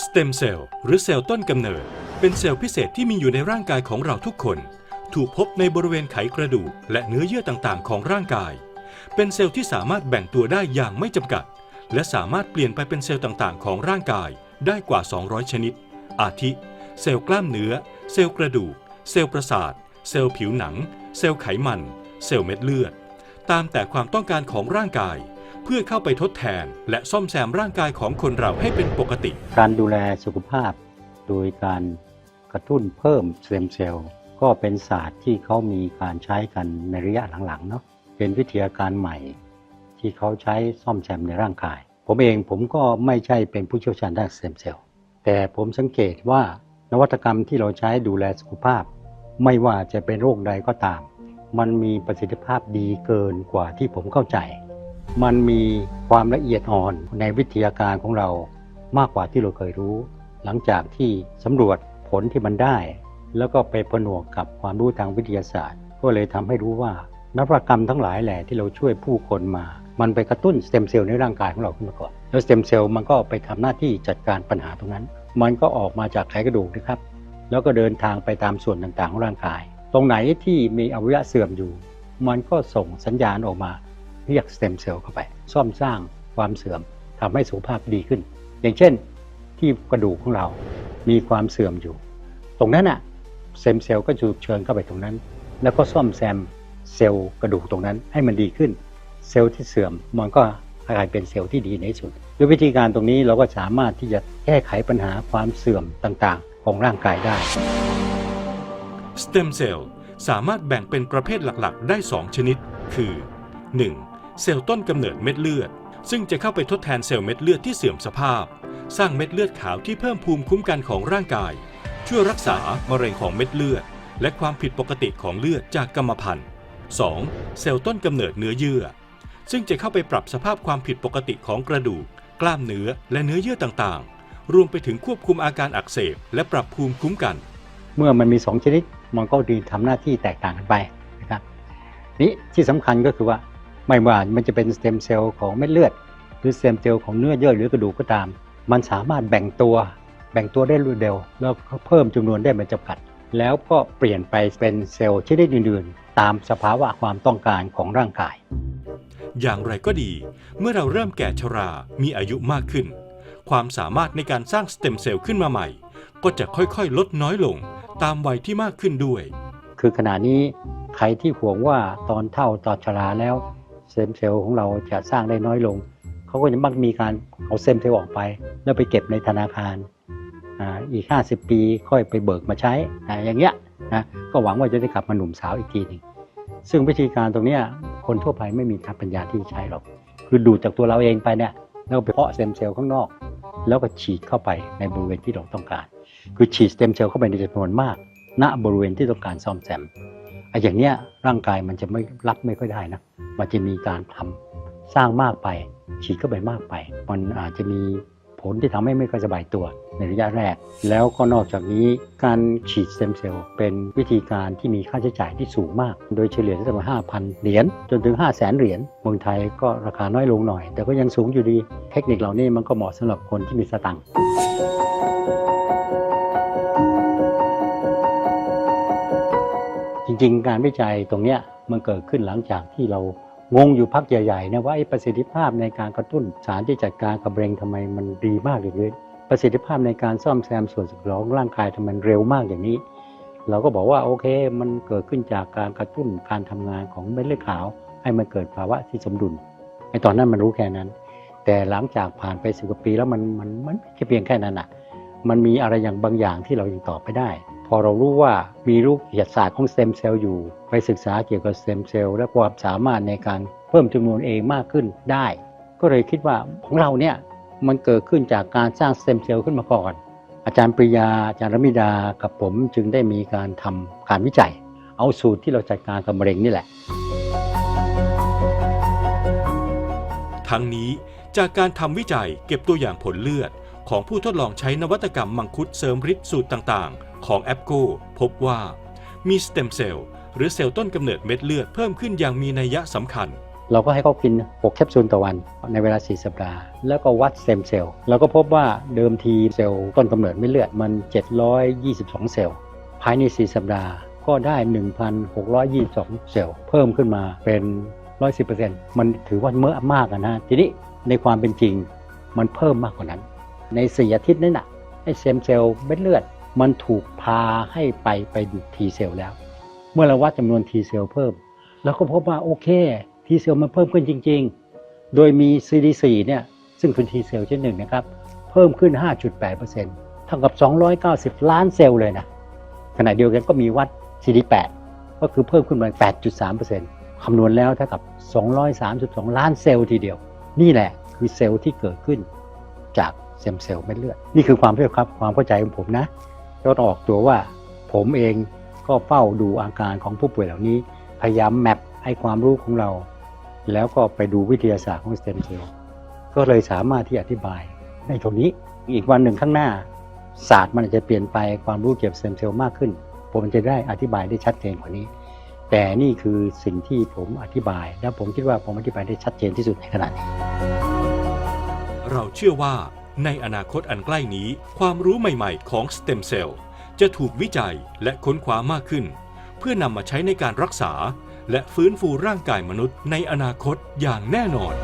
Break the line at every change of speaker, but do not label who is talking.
สเต็มเซลล์หรือเซลล์ต้นกำเนิด เป็นเซลล์พิเศษที่มีอยู่ในร่างกายของเราทุกคน ถูกพบในบริเวณไขกระดูกและเนื้อเยื่อต่างๆ ของร่างกาย เป็นเซลล์ที่สามารถแบ่งตัวได้อย่างไม่จำกัด และสามารถเปลี่ยนไปเป็นเซลล์ต่างๆ ของร่างกายได้กว่า 200 ชนิด อาทิ เซลล์กล้ามเนื้อ เซลล์กระดูก เซลล์ประสาท เซลล์ผิวหนัง เซลล์ไขมัน เซลล์เม็ดเลือด ตามแต่ความต้องการของร่างกาย เพื่อเข้าไปทดแทน และซ่อมแซมร่างกายของคนเราให้เป็นปกติ
การดูแลสุขภาพ โดยการกระตุ้นเพิ่มสเต็มเซลล์ก็เป็นศาสตร์ที่เขามีการใช้กันในระยะหลังๆเนาะเป็นวิทยาการใหม่ ที่เขาใช้ซ่อมแซมในร่างกาย ผมเองผมก็ไม่ใช่เป็นผู้เชี่ยวชาญด้านสเต็มเซลล์แต่ผมสังเกตว่านวัตกรรมที่เราใช้ดูแลสุขภาพ ไม่ว่าจะเป็นโรคใดก็ตาม มันมีประสิทธิภาพดีเกินกว่าที่ผมเข้าใจ มันมีความละเอียดอ่อนในวิทยาการของเรามากกว่าที่เราเคยรู้ หลังจากที่สำรวจผลที่มันได้ แล้วก็ไปผนวกกับความรู้ทางวิทยาศาสตร์ ก็เลยทำให้รู้ว่านวัตกรรมทั้งหลายแหละที่เราช่วยผู้คนมา มันไปกระตุ้นสเต็มเซลล์ในร่างกายของเราขึ้นมาก่อน แล้วสเต็มเซลล์มันก็ไปทำหน้าที่จัดการปัญหาตรงนั้น มันก็ออกมาจากไขกระดูกนะครับ แล้วก็เดินทางไปตามส่วนต่างๆของร่างกาย ตรงไหนที่มีอวัยวะเสื่อมอยู่ มันก็ส่งสัญญาณออกมา เรียกสเต็มเซลล์เข้าไป ซ่อมสร้างความเสื่อมทำให้สุขภาพดีขึ้น อย่างเช่น ที่กระดูกของเรามีความเสื่อมอยู่ ตรงนั้นอะสเต็มเซลล์ก็ถูกเชิญเข้าไปตรงนั้น แล้วก็ซ่อมแซมเซลล์กระดูกตรงนั้นให้มันดีขึ้น เซลล์ที่เสื่อมมันก็กลายเป็นเซลล์ที่ดีในสุดด้วยวิธีการตรงนี้เราก็สามารถที่จะแก้ไขปัญหาความเสื่อมต่างๆ ของร่างกายได้
สเต็มเซลล์สามารถแบ่งเป็นประเภทหลักๆ ได้ 2 ชนิด คือ 1. เซลล์ต้นกำเนิดเม็ดเลือด ซึ่งจะเข้าไปทดแทนเซลล์เม็ดเลือดที่เสื่อมสภาพ สร้างเม็ดเลือดขาวที่เพิ่มภูมิคุ้มกันของร่างกาย ช่วยรักษามะเร็งของเม็ดเลือด และความผิดปกติของเลือดจากกรรมพันธุ์ 2. เซลล์ต้นกำเนิดเนื้อเยื่อ ซึ่งจะเข้าไปปรับสภาพความผิดปกติของกระดูก กล้ามเนื้อและเนื้อเยื่อต่างๆ รวมไปถึงควบคุมอาการอักเสบ และปรับภูมิคุ้มกัน
เมื่อมันมี 2 ชนิดมันก็ดีทำหน้าที่แตกต่างกันไปนะครับนี่ที่สำคัญก็คือว่า ไม่ว่ามันจะเป็นสเต็มเซลล์ของเม็ดเลือด หรือสเต็มเซลล์ของเนื้อเยื่อหรือกระดูกก็ตาม มันสามารถแบ่งตัว แบ่งตัวได้รวดเร็ว แล้วก็เพิ่มจำนวนได้ไม่จำกัด แล้วก็เปลี่ยนไปเป็นเซลล์ชนิดอื่นๆ ตามสภาวะความต้องการของร่างกาย
อย่างไรก็ดี เมื่อเราเริ่มแก่ชรา มีอายุมากขึ้น ความสามารถในการสร้างสเต็มเซลล์ขึ้นมาใหม่ ก็จะค่อยๆ ลดน้อยลง ตามวัยที่มากขึ้นด้วย
คือขณะนี้ใครที่ห่วงว่าตอนเท่าตอนชราแล้ว เซมเซลล์ของเราจะสร้างได้น้อยลง เขาก็จะมักมีการเอาเซมเซลล์ออกไป แล้วไปเก็บในธนาคารอีก 50 ปีค่อยไปเบิกมาใช้อ่อย่างเงี้ยนะก็หวังว่าจะได้กลับมาหนุ่มสาวอีกทีหนึ่งซึ่งวิธีการตรงนี้คนทั่วไปไม่มีทางปัญญาที่จะใช้หรอก คือดูดจากตัวเราเองไปเนี่ยแล้วไปเพาะเซมเซลล์ข้างนอก แล้วก็ฉีดเข้าไปในบริเวณที่เราต้องการ คือฉีดสเต็มเซลล์เข้าไปในจำนวนมาก ณบริเวณที่ต้องการซ่อมแซม ไอ้อย่างเนี้ยร่างกายมันจะไม่รับไม่ค่อยได้นะมันจะมีการทำสร้างมากไป ฉีดเข้าไปมากไป มันอาจจะมีผลที่ทำให้ไม่ค่อยสบายตัวในระยะแรก แล้วก็นอกจากนี้การฉีดสเต็มเซลล์เป็นวิธีการที่มีค่าใช้จ่ายที่สูงมาก โดยเฉลี่ยตั้งแต่ห้าพันเหรียญจนถึง 5 0 0แสนเหรียญเมืองไทยก็ราคาน้อยลงหน่อย แต่ก็ยังสูงอยู่ดี เทคนิคเหล่านี้มันก็เหมาะสำหรับคนที่มีสตังค์ ริง ๆ การวิจัยตรงเนี้ยมันเกิดขึ้นหลังจากที่เรางงอยู่พักใหญ่ๆนะว่าไอ้ประสิทธิภาพในการกระตุ้นสารที่จัดการกับมะเร็งทำไมมันดีมากอย่างนี้ประสิทธิภาพในการซ่อมแซมส่วนสึกหรองร่างกายทำไมมันเร็วมากอย่างนี้ เราก็บอกว่าโอเค มันเกิดขึ้นจากการกระตุ้นการทำงานของเม็ดเลือดขาว ให้มันเกิดภาวะที่สมดุลไอ้ตอนนั้นมันรู้แค่นั้น แต่หลังจากผ่านไปสิบกว่าปีแล้วมันมันมันไม่ใช่เพียงแค่นั้นอะ มันมีอะไรอย่างบางอย่างที่เรายังตอบไม่ได้ อเรารู้ว่ามีลูกเหยียดศาสตร์ของสเต็มเซลล์อยู่ ไปศึกษาเกี่ยวกับสเต็มเซลล์และความสามารถในการเพิ่มจำนวนเองมากขึ้นได้ ก็เลยคิดว่าของเราเนี่ยมันเกิดขึ้นจากการสร้างสเต็มเซลล์ขึ้นมาก่อน อาจารย์ปริยาอาจารย์รมิดากับผมจึงได้มีการทำการวิจัย เอาสูตรที่เราจัดการกับมะเร็งนี่แหละ
ทั้งนี้จากการทำวิจัยเก็บตัวอย่างผลเลือด ของผู้ทดลองใช้นวัตกรรมมังคุดเสริมฤทธิ์สูตรต่างๆ ของแอปโกพบว่า มีสเต็มเซลล์หรือเซลล์ต้นกำเนิดเม็ดเลือดเพิ่มขึ้นอย่างมีนัยสำคัญ
เราก็ให้เขากิน 6 แคปซูลต่อวันในเวลา 4 สัปดาห์ แล้วก็วัดเซมเซลล์เราก็พบว่าเดิมทีเซลล์ต้นกำเนิดไม่เลือดมัน 722 เซลล์ภายใน 4 สัปดาห์ก็ได้ 1,622 เซลล์เพิ่มขึ้นมาเป็น 110%มันถือว่าเมื่อมากอะนะทีนี้ในความเป็นจริงมันเพิ่มมากกว่านั้น ใน4อาทิตย์นั้นน่ะไอ้เซมเซลล์เม็ดเลือด มันถูกพาให้ไปไปดูทีเซลแล้ว เมื่อเราวัดจำนวนทีเซลเพิ่มแล้วก็พบว่าโอเคทีเซลมันเพิ่มขึ้นจริง ๆ โดยมี CD4 เนี่ยซึ่งเป็นทีเซลชนิดหนึ่งนะครับ เพิ่มขึ้น 5.8%เท่ากับ 290 ล้านเซลล์เลยนะ ขณะเดียวกันก็มีวัด CD8 ก็คือเพิ่มขึ้นมา 8.3%คำนวณแล้วเท่ากับ 232 ล้านเซลล์ทีเดียว นี่แหละคือเซลล์ที่เกิดขึ้นจากเซมเซลล์เม็ดเลือด นี่คือความเชื่อครับความเข้าใจของผมนะ ก็ต้อออกตัวว่า ผมเองก็เฝ้าดูอาการของผู้ป่วยเหล่านี้ พยายามแมปให้ความรู้ของเรา แล้วก็ไปดูวิทยาศาสตร์ของสเต็มเซลล์ก็เลยสามารถที่อธิบายในตรงนี้อีกวันหนึ่งข้างหน้า ศาสตร์มันอาจจะเปลี่ยนไปความรู้เกี่ยวกับสเต็มเซลล์มากขึ้น ผมจะได้อธิบายได้ชัดเจนกว่านี้ แต่นี่คือสิ่งที่ผมอธิบาย และผมคิดว่าผมอธิบายได้ชัดเจนที่สุดในขณะนี้
เราเชื่อว่า ในอนาคตอันใกล้นี้ ความรู้ใหม่ๆ ของสเต็มเซลล์จะถูกวิจัยและค้นคว้ามากขึ้น เพื่อนำมาใช้ในการรักษา และฟื้นฟูร่างกายมนุษย์ในอนาคตอย่างแน่นอน